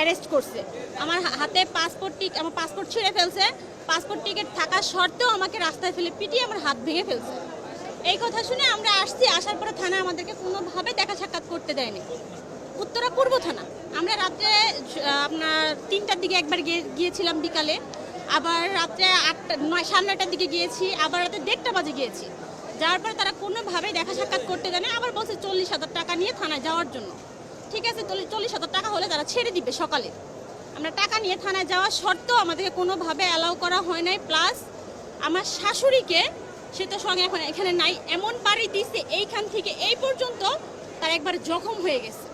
Arrest করছে। আমার হাতে পাসপোর্ট টিক আমার পাসপোর্ট ছিঁড়ে ফেলছে। পাসপোর্ট টিকিট থাকা সত্ত্বেও আমাকে রাস্তায় ফেলে পিটিয়ে আমার হাত ভেঙে ফেলছে। এই কথা শুনে আমরা আসছি। আসার পরে থানা আমাদেরকে কোনোভাবে দেখা সাক্ষাৎ করতে দেয়নি। উত্তরা পূর্ব থানা। আমরা রাত্রে আপনার তিনটার দিকে একবার গিয়ে- গিয়েছিলাম বিকালে। আবার রাত্রে আটটা নয় সাড়ে নয়টার দিকে গিয়েছি। আবার রাতে দেড়টা বাজে গিয়েছি। যাওয়ার পরে তারা কোনোভাবে দেখা সাক্ষাৎ করতে দেয় না আবার বলছে চল্লিশ হাজার টাকা নিয়ে থানায় যাওয়ার জন্য। ঠিক আছে, চল্লিশ হাজার টাকা হলে তারা ছেড়ে দিবে সকালে। আমরা টাকা নিয়ে থানায় যাওয়া সত্ত্বেও আমাদেরকে কোনোভাবে অ্যালাউ করা হয় নাই। প্লাস আমার শাশুড়িকে সে তো সঙ্গে এখন এখানে নাই, এমন বাড়ি দিচ্ছে এইখান থেকে এই পর্যন্ত তার একবার জখম হয়ে গেছে।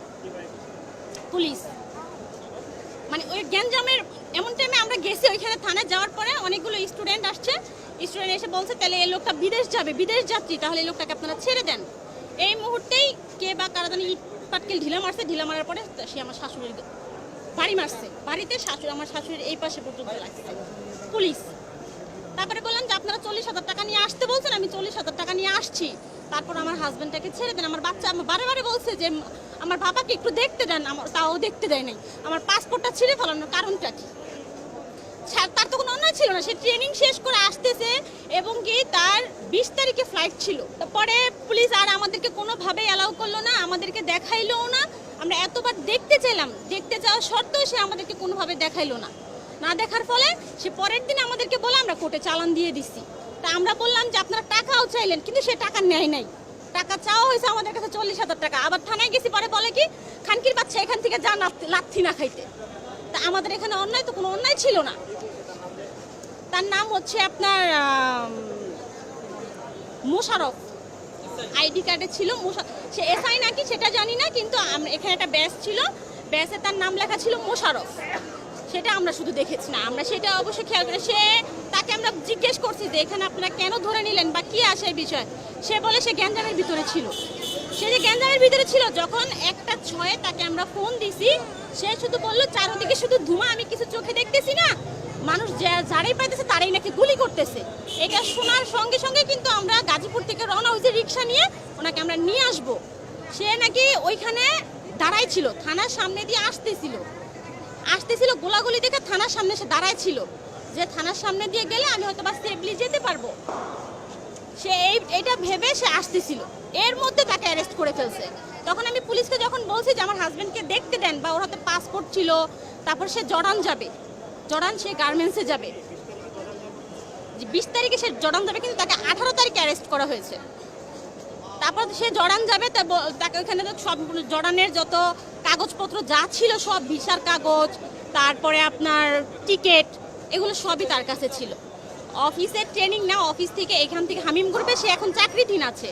পুলিশ মানে ওই গ্যাঞ্জামের এমন টাইমে আমরা গেছি, ওইখানে থানায় যাওয়ার পরে অনেকগুলো স্টুডেন্ট আসছে। স্টুডেন্ট এসে বলছে, তাহলে এই লোকটা বিদেশ যাবে, বিদেশ যাত্রী, তাহলে এই লোকটাকে আপনারা ছেড়ে দেন। এই মুহূর্তেই কে বা কারা জানি ইট পাটকেল ঢিলা মারছে, ঢিলা মারার পরে সে আমার শাশুড়ির বাড়ি মারছে। বাড়িতে শাশুড়ি, আমার শাশুড়ির এই পাশে পর্যন্ত লাগছে। পুলিশ। তারপরে বললাম যে, আপনারা চল্লিশ হাজার টাকা নিয়ে আসতে বলছেন, আমি চল্লিশ হাজার টাকা নিয়ে আসছি। তারপর আমার হাজব্যান্ডটাকে ছেড়ে দেন। আমার বাচ্চা আমার বারে বারে বলছে যে, আমার বাবাকে একটু দেখতে দেন, আমার তাও দেখতে দেয় নাই। আমার পাসপোর্টটা ছিঁড়ে ফেলানোর কারণটা কি? তার তো কোনো অন্যায় ছিল না, সে ট্রেনিং শেষ করে আসতেছে এবং কি তার বিশ তারিখে ফ্লাইট ছিল। তারপরে পুলিশ আর আমাদেরকে কোনোভাবে অ্যালাউ করল না, আমাদেরকে দেখাইলো না। আমরা এতবার দেখতে চাইলাম, দেখতে যাওয়া সত্ত্বেও সে আমাদেরকে কোনোভাবে দেখাইলো না। না দেখার ফলে সে পরের দিন আমাদেরকে বলে, আমরা কোর্টে চালান দিয়ে দিছি। তা আমরা বললাম যে, আপনারা টাকাও চাইলেন, কিন্তু সে টাকা নেয় নাই। টাকা চাওয়া হয়েছে আমাদের কাছে চল্লিশ হাজার টাকা। আবার থানায় গেছি, পরে বলে কি, খানকির বাচ্চা এখান থেকে যা লাথি- না খাইতে। আমাদের এখানে অন্যায় তো কোনো অন্যায় ছিল না। তার নাম হচ্ছে আপনার মোশারফ আইডি কার্ডে ছিল সে এসআই নাকি সেটা জানি না, কিন্তু এখানে একটা ব্যাস ছিল। ব্যাসে তার নাম লেখা ছিল মোশারফ সেটা আমরা শুধু দেখেছি না। আমরা সেটা অবশ্যই খেয়াল করে, সে তাকে আমরা জিজ্ঞেস করছি যে এখানে আপনারা কেন ধরে নিলেন বা কি আসে বিষয়। সে বলে সে গ্যাঞ্জামের ভিতরে ছিল। সে যে গ্যাঞ্জামের ভিতরে ছিল, যখন একটা ছয়ে তাকে আমরা ফোন দিছি সে শুধু বলল, চারদিকে শুধু ধোঁয়া আমি কিছু চোখে দেখতেছি না। মানুষ যারাই পাইতেছে তারাই নাকি গুলি করতেছে। এটা শোনার সঙ্গে সঙ্গে কিন্তু আমরা গাজীপুর থেকে রওনা হয়েছি রিক্সা নিয়ে, ওনাকে আমরা নিয়ে আসব। সে নাকি ওইখানে দাঁড়াই ছিল, থানার সামনে দিয়ে আসতেছিল। আসতেছিল গোলাগুলি দেখে থানার সামনে সে দাঁড়ায় ছিল। যে থানার সামনে দিয়ে গেলে আমি হয়তো বা সেফলি যেতে পারব। সে এই, এটা ভেবে সে আসতেছিল। এর মধ্যে তাকে অ্যারেস্ট করে ফেলছে। তখন আমি পুলিশকে যখন বলছি যে আমার হাজব্যান্ডকে ওর হাতে পাসপোর্ট ছিল তারপর সে জর্ডান যাবে। জর্ডান সে গার্মেন্টসে যাবে। বিশ তারিখে সে জর্ডান যাবে, কিন্তু তাকে আঠারো তারিখে অ্যারেস্ট করা হয়েছে। তারপর সে জর্ডান যাবে তাকে ওখানে তো সব জর্ডানের যত কাগজপত্র যা ছিল সব ভিসার কাগজ, তারপরে আপনার টিকিট এগুলো সবই তার কাছে ছিল। অফিসের ট্রেনিং না, অফিস থেকে এখান থেকে হামিম গ্রুপে সে এখন চাকরিধীন আছে।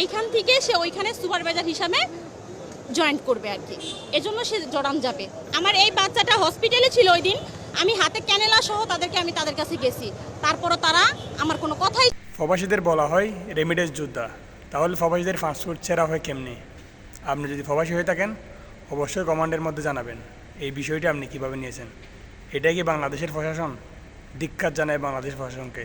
এইখান থেকে সে ওইখানে সুপারভাইজার হিসাবে জয়েন করবে আর কি। এজন্য সে জর্ডান যাবে। আমার এই বাচ্চাটা হসপিটালে ছিল ওই দিন। আমি হাতে ক্যানেলা সহ তাদেরকে আমি তাদের কাছে গেছি। তারপরও তারা আমার কোনো কথাই প্রবাসীদের বলা হয় রেমিডেন্স যোদ্ধা। তাহলে প্রবাসীদের পাসপোর্ট ছেঁড়া হয় কেমনি? আপনি যদি প্রবাসী হয়ে থাকেন, অবশ্যই কমান্ডের মধ্যে জানাবেন এই বিষয়টি আপনি কীভাবে নিয়েছেন। এটাই কি বাংলাদেশের প্রশাসন? ধিক্ষার জানায় বাংলাদেশ প্রশাসনকে।